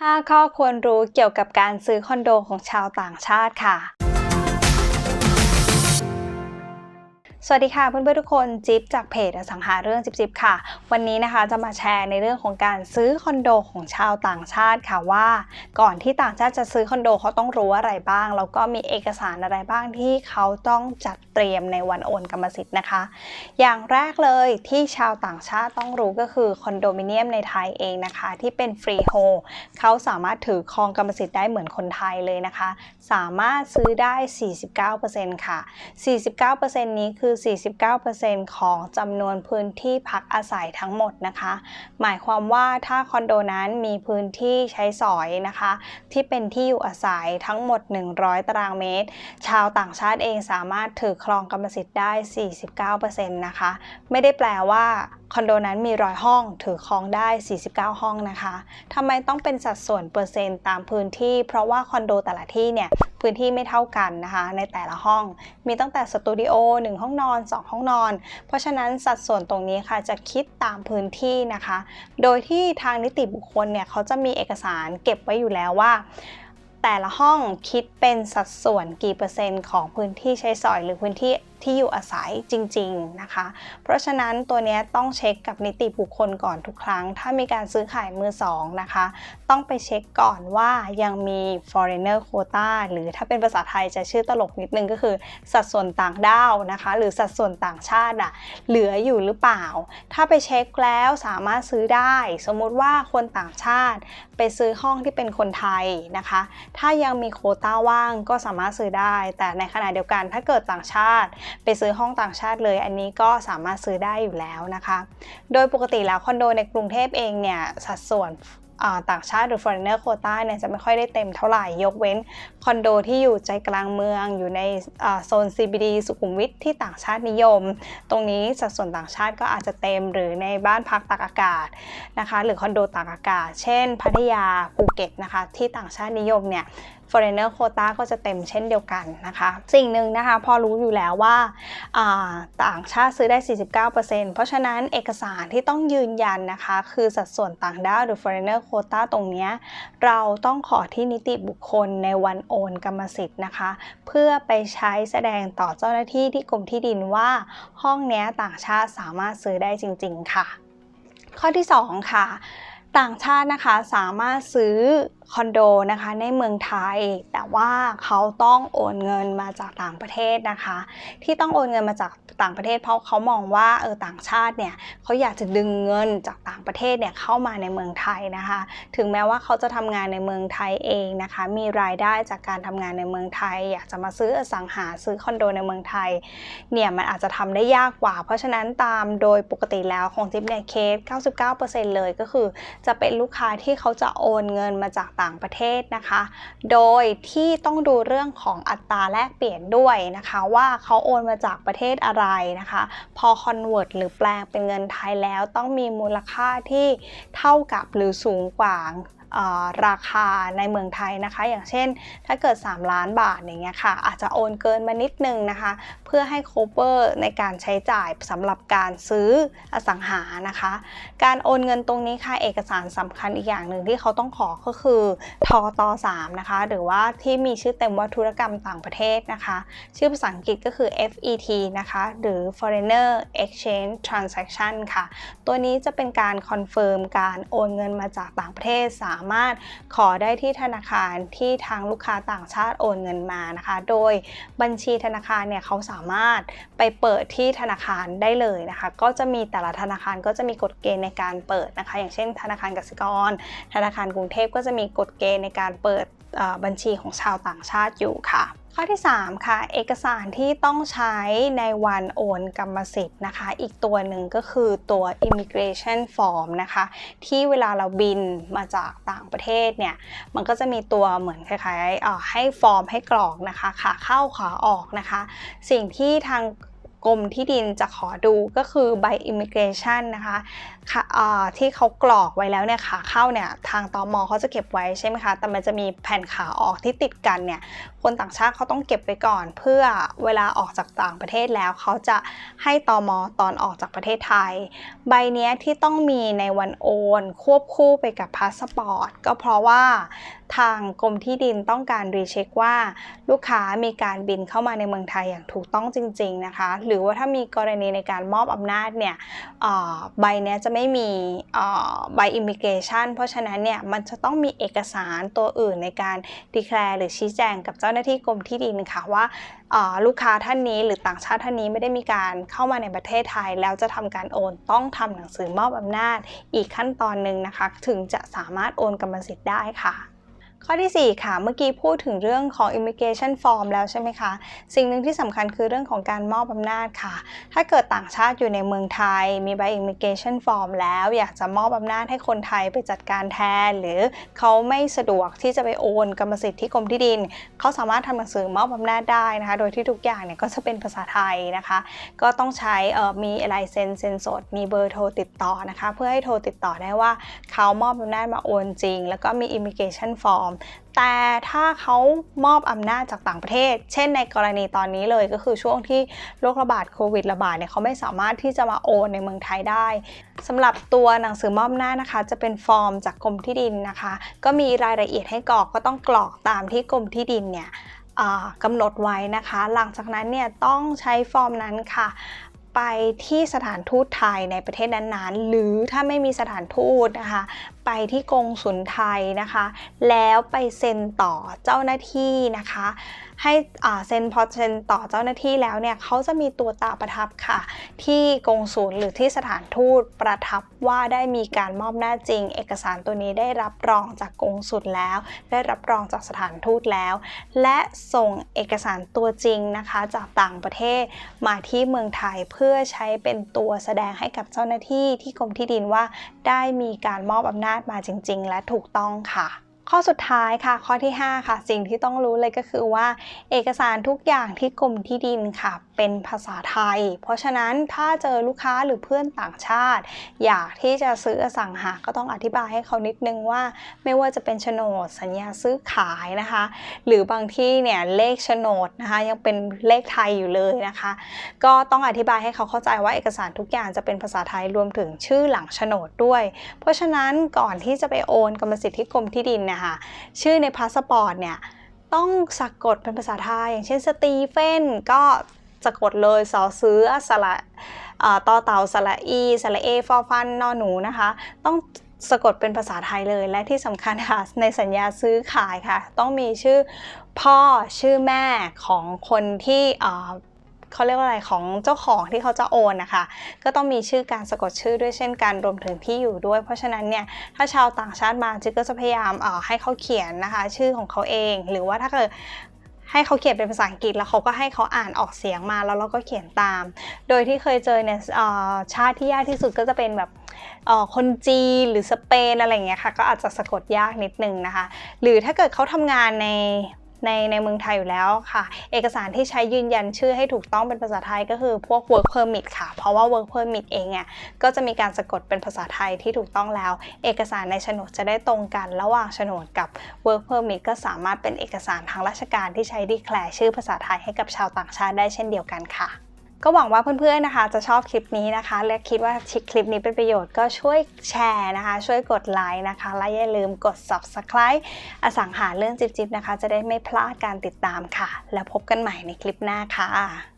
5 ข้อควรรู้เกี่ยวกับการซื้อคอนโดของชาวต่างชาติค่ะ สวัสดีค่ะเพื่อนๆทุกคนจิ๊บจากเพจอสังหาเรื่องจิ๊บจิบค่ะ วันนี้นะคะจะมาแชร์ในเรื่องของการซื้อคอนโดของชาวต่างชาติค่ะว่า ก่อนที่ต่างชาติจะซื้อคอนโดเขาต้องรู้อะไรบ้างแล้วก็มีเอกสารอะไรบ้างที่เขาต้องจัดเตรียมในวันโอนกรรมสิทธิ์นะคะ อย่างแรกเลยที่ชาวต่างชาติต้องรู้ก็คือคอนโดมิเนียมในไทยเองนะคะ ที่เป็นฟรีโฮเขาสามารถถือครองกรรมสิทธิ์ได้เหมือนคนไทยเลยนะคะ สามารถซื้อได้ 49%ค่ะ 49%นี้คือ 49%ของจำนวนพื้นที่พักอาศัยทั้งหมดนะคะ หมายความว่าถ้าคอนโดนั้นมีพื้นที่ใช้สอยนะคะ ที่เป็นที่อยู่อาศัยทั้งหมด 100 ตารางเมตร ชาวต่างชาติเองสามารถถือครองกรรมสิทธิ์ได้ 49%นะคะ ไม่ได้แปลว่าคอนโดนั้นมีร้อยห้องถือครองได้ 49 ห้องนะคะทำไมต้องเป็นสัดส่วนเปอร์เซ็นต์ตามพื้นที่ เพราะว่าคอนโดแต่ละที่เนี่ยพื้นที่ไม่เท่ากันนะคะ ในแต่ละห้องมีตั้งแต่สตูดิโอ1ห้องนอน 2 ห้องนอน เพราะฉะนั้นสัดส่วนตรงนี้ค่ะจะคิดตามพื้นที่นะคะ โดยที่ทางนิติบุคคลเนี่ยเขาจะมีเอกสารเก็บไว้อยู่แล้วว่า แต่ละห้องคิดเป็นสัดส่วนกี่เปอร์เซ็นต์ของพื้นที่ใช้สอยหรือพื้นที่ ที่อยู่อาศัยจริง ๆนะคะ เพราะฉะนั้นตัวนี้ต้องเช็คกับนิติบุคคลก่อนทุกครั้ง ถ้ามีการซื้อขายมือสองนะคะ ต้องไปเช็คก่อนว่ายังมี foreigner quota หรือถ้าเป็นภาษาไทยจะชื่อตลกนิดนึงก็คือ สัดส่วนต่างด้าวนะคะ หรือสัดส่วนต่างชาติอะเหลืออยู่หรือเปล่า ถ้าไปเช็คแล้วสามารถซื้อได้ สมมุติว่าคนต่างชาติ ไปซื้อห้องที่เป็นคนไทยนะคะ ถ้ายังมีโคต้าว่างก็สามารถซื้อได้ แต่ในขณะเดียวกันถ้าเกิดต่างชาติไปซื้อห้องต่างชาติเลย อันนี้ก็สามารถซื้อได้อยู่แล้วนะคะ โดยปกติแล้วคอนโดในกรุงเทพเองเนี่ยสัดส่วนต่างชาติหรือ foreigner quota เนี่ยจะไม่ค่อยได้เต็มเท่าไหร่ ยกเว้นคอนโดที่อยู่ใจกลางเมืองอยู่ในโซน CBD สุขุมวิทที่ต่างชาตินิยม ตรงนี้สัดส่วนต่างชาติก็อาจจะเต็มหรือในบ้านพักตากอากาศนะคะ หรือคอนโดตากอากาศ เช่น พัทยาภูเก็ตนะคะที่ต่างชาตินิยมเนี่ย foreigner quota ก็จะเต็มเช่นเดียวกันนะคะ สิ่งหนึ่งนะคะพอรู้อยู่แล้วว่าต่างชาติซื้อได้ 49%เพราะฉะนั้นเอกสารที่ต้องยืนยันนะคะ คือสัดส่วนต่างด้าวหรือ foreigner quota ตรงนี้เราต้องขอที่นิติบุคคลในวันโอนกรรมสิทธิ์นะคะ เพื่อไปใช้แสดงต่อเจ้าหน้าที่ที่กรมที่ดินว่าห้องนี้ต่างชาติสามารถซื้อได้จริง ๆ ค่ะ ข้อที่ 2 ค่ะ ต่างชาตินะคะสามารถซื้อคอนโดนะคะในเมืองไทย แต่ว่าเขาต้องโอนเงินมาจากต่างประเทศนะคะ ที่ต้องโอนเงินมาจากต่างประเทศ เพราะเขามองว่าเออต่างชาติเนี่ยเขาอยากจะดึงเงินจากต่างประเทศเนี่ยเข้ามาในเมืองไทยนะคะ ถึงแม้ว่าเขาจะทำงานในเมืองไทยเองนะคะ มีรายได้จากการทำงานในเมืองไทย อยากจะมาซื้ออสังหาซื้อคอนโดในเมืองไทยเนี่ยมันอาจจะทำได้ยากกว่า เพราะฉะนั้นตามโดยปกติแล้วของจิ๊บเนี่ยเคส 99%เลยก็คือจะเป็นลูกค้าที่เขาจะโอนเงินมาจากต่างประเทศนะคะ โดยที่ต้องดูเรื่องของอัตราแลกเปลี่ยนด้วยนะคะ ว่าเขาโอนมาจากประเทศอะไรนะคะ พอคอนเวิร์ตหรือแปลงเป็นเงินไทยแล้วต้องมีมูลค่าที่เท่ากับหรือสูงกว่า ราคาในเมืองไทยนะคะ อย่างเช่นถ้าเกิด 3 ล้านบาทอย่างเงี้ยค่ะอาจจะโอนเกินมานิดนึงนะคะ เพื่อให้ cover ในการใช้จ่ายสำหรับการซื้ออสังหานะคะ การโอนเงินตรงนี้ค่ะเอกสารสำคัญอีกอย่างหนึ่งที่เขาต้องขอก็คือทอต3นะคะ หรือว่าที่มีชื่อเต็มว่าธุรกรรมต่างประเทศนะคะ ชื่อภาษาอังกฤษก็คือ FET นะคะ หรือ Foreigner Exchange Transaction ค่ะ ตัวนี้จะเป็นการคอนเฟิร์มการโอนเงินมาจากต่างประเทศสามารถขอได้ที่ธนาคารที่ทางลูกค้าต่างชาติโอนเงินมานะคะ โดยบัญชีธนาคารเนี่ยเขาสามารถไปเปิดที่ธนาคารได้เลยนะคะ ก็จะมีแต่ละธนาคารก็จะมีกฎเกณฑ์ในการเปิดนะคะ อย่างเช่น ธนาคารกสิกร ธนาคารกรุงเทพก็จะมีกฎเกณฑ์ในการเปิดบัญชีของชาวต่างชาติอยู่ค่ะ ข้อที่ 3 ค่ะ เอกสารที่ต้องใช้ในวันโอนกรรมสิทธิ์นะคะ อีกตัวหนึ่งก็คือตัว immigration form นะคะ ที่เวลาเราบินมาจากต่างประเทศเนี่ย มันก็จะมีตัวเหมือนคล้ายๆให้ฟอร์มให้กรอกนะคะ ขาเข้าขาออกนะคะ สิ่งที่ทาง กรมที่ดินจะขอดูก็คือใบ immigration นะคะคะที่เขากรอกไว้แล้วเนี่ยขาเข้าเนี่ยทางตอมเขาจะเก็บไว้ใช่ไหมคะ แต่มันจะมีแผ่นขาออกที่ติดกันเนี่ยคนต่างชาติเขาต้องเก็บไว้ก่อน เพื่อเวลาออกจากต่างประเทศแล้วเขาจะให้ตอมตอนออกจากประเทศไทย ใบเนี้ยที่ต้องมีในวันโอน ควบคู่ไปกับพาสปอร์ตก็เพราะว่า ทางกรมที่ดินต้องการรีเช็คว่าลูกค้ามีการบินเข้ามาในเมืองไทยอย่างถูกต้องจริง ๆนะคะ หรือว่าถ้ามีกรณีในการมอบอำนาจเนี่ยใบนี้จะไม่มีใบอิมิเกชันเพราะฉะนั้นเนี่ยมันจะต้องมีเอกสารตัวอื่นในการดีแคลร์หรือชี้แจงกับเจ้าหน้าที่กรมที่ดินค่ะว่าอ่าลูกค้าท่านนี้หรือต่างชาติท่านนี้ไม่ได้มีการเข้ามาในประเทศไทย แล้วจะทำการโอนต้องทำหนังสือมอบอำนาจ อีกขั้นตอนหนึ่งนะคะ ถึงจะสามารถโอนกรรมสิทธิ์ได้ค่ะ ข้อที่ 4 ค่ะ เมื่อกี้พูดถึงเรื่องของ immigration form แล้วใช่ไหมคะ สิ่งหนึ่งที่สำคัญคือเรื่องของการมอบอำนาจค่ะ ถ้าเกิดต่างชาติอยู่ในเมืองไทย มีใบ immigration form แล้วอยากจะมอบอำนาจให้คนไทยไปจัดการแทน หรือเขาไม่สะดวกที่จะไปโอนกรรมสิทธิ์ที่กรมที่ดิน เขาสามารถทำหนังสือมอบอำนาจได้นะคะ โดยที่ทุกอย่างเนี่ยก็จะเป็นภาษาไทยนะคะ ก็ต้องใช้มีลายเซ็นเซ็นสด มีเบอร์โทรติดต่อนะคะ เพื่อให้โทรติดต่อได้ว่าเขามอบอำนาจมาโอนจริง แล้วก็มี immigration form แต่ถ้าเขามอบอำนาจจากต่างประเทศ เช่นในกรณีตอนนี้เลยก็คือช่วงที่โรคระบาดโควิดระบาดเนี่ยเขาไม่สามารถที่จะมาโอนในเมืองไทยได้สำหรับตัวหนังสือมอบอำนาจนะคะ จะเป็นฟอร์มจากกรมที่ดินนะคะ ก็มีรายละเอียดให้กรอกก็ต้องกรอกตามที่กรมที่ดินเนี่ยกำหนดไว้นะคะ หลังจากนั้นเนี่ยต้องใช้ฟอร์มนั้นค่ะไปที่สถานทูตไทยในประเทศนั้นๆ หรือถ้าไม่มีสถานทูตนะคะไปที่กงสุลไทยนะคะ แล้วไปเซ็นต่อเจ้าหน้าที่นะคะ ให้เซ็นพอเซ็นต่อเจ้าหน้าที่แล้วเนี่ยเขาจะมีตัวตาประทับค่ะ ที่กงสุลหรือที่สถานทูตประทับว่าได้มีการมอบหน้าจริง เอกสารตัวนี้ได้รับรองจากกงสุลแล้ว ได้รับรองจากสถานทูตแล้ว และส่งเอกสารตัวจริงนะคะ จากต่างประเทศมาที่เมืองไทยเพื่อใช้เป็นตัวแสดงให้กับเจ้าหน้าที่ที่กรมที่ดินว่าได้มีการมอบอำนาจมาจริง ๆ และถูกต้องค่ะ ข้อสุดท้ายค่ะ ข้อที่ 5 ค่ะ สิ่งที่ต้องรู้เลยก็คือว่า เอกสารทุกอย่างที่กรมที่ดินค่ะ เป็นภาษาไทย เพราะฉะนั้นถ้าเจอลูกค้าหรือเพื่อนต่างชาติ อยากที่จะซื้ออสังหาก็ต้องอธิบายให้เขานิดนึงว่า ไม่ว่าจะเป็นโฉนดสัญญาซื้อขายนะคะ หรือบางที่เนี่ยเลขโฉนดนะคะ ยังเป็นเลขไทยอยู่เลยนะคะ ก็ต้องอธิบายให้เขาเข้าใจว่าเอกสารทุกอย่างจะเป็นภาษาไทยรวมถึงชื่อหลังโฉนดด้วย เพราะฉะนั้นก่อนที่จะไปโอนกรรมสิทธิ์ที่กรมที่ดินนะคะชื่อในพาสปอร์ตเนี่ยต้องสะกดเป็นภาษาไทย อย่างเช่นสตีเฟนก็สะกดเลยสอซื้อสระต่อเต่าสระอีสระเอฟอฟันนอหนูนะคะ ต้องสะกดเป็นภาษาไทยเลยและที่สำคัญค่ะในสัญญาซื้อขายค่ะ ต้องมีชื่อพ่อชื่อแม่ของคนที่ เขาเรียกว่าอะไรของเจ้าของที่เขาจะโอนนะคะ ก็ต้องมีชื่อการสะกดชื่อด้วยเช่นกันรวมถึงที่อยู่ด้วย เพราะฉะนั้นเนี่ยถ้าชาวต่างชาติมาจิ๊กก็จะพยายามเอ่อให้เขาเขียนนะคะ ชื่อของเขาเอง หรือว่าถ้าเกิดให้เขาเขียนเป็นภาษาอังกฤษแล้วเขาก็ให้เขาอ่านออกเสียงมาแล้วเราก็เขียนตาม โดยที่เคยเจอเนี่ยชาติที่ยากที่สุดก็จะเป็นแบบคนจีนหรือสเปนอะไรเงี้ยค่ะก็อาจจะสะกดยากนิดนึงนะคะ หรือถ้าเกิดเขาทำงานใน ในในเมืองไทยอยู่แล้วค่ะ เอกสารที่ใช้ยืนยันชื่อให้ถูกต้องเป็นภาษาไทยก็คือพวก work permit ค่ะ เพราะว่า work permit เองอะก็จะมีการสะกดเป็นภาษาไทยที่ถูกต้องแล้ว เอกสารในโฉนดจะได้ตรงกัน ระหว่างโฉนดกับ work permit ก็สามารถเป็นเอกสารทางราชการที่ใช้ดีแคลร์ชื่อภาษาไทยให้กับชาวต่างชาติได้เช่นเดียวกันค่ะ ก็หวังว่าเพื่อนๆนะคะ จะชอบคลิปนี้นะคะ และคิดว่าคลิปนี้เป็นประโยชน์ก็ช่วยแชร์นะคะ ช่วยกดไลค์นะคะ และอย่าลืมกด subscribe อสังหาเรื่องจิ๊บๆนะคะ จะได้ไม่พลาดการติดตามค่ะ แล้วพบกันใหม่ในคลิปหน้าค่ะ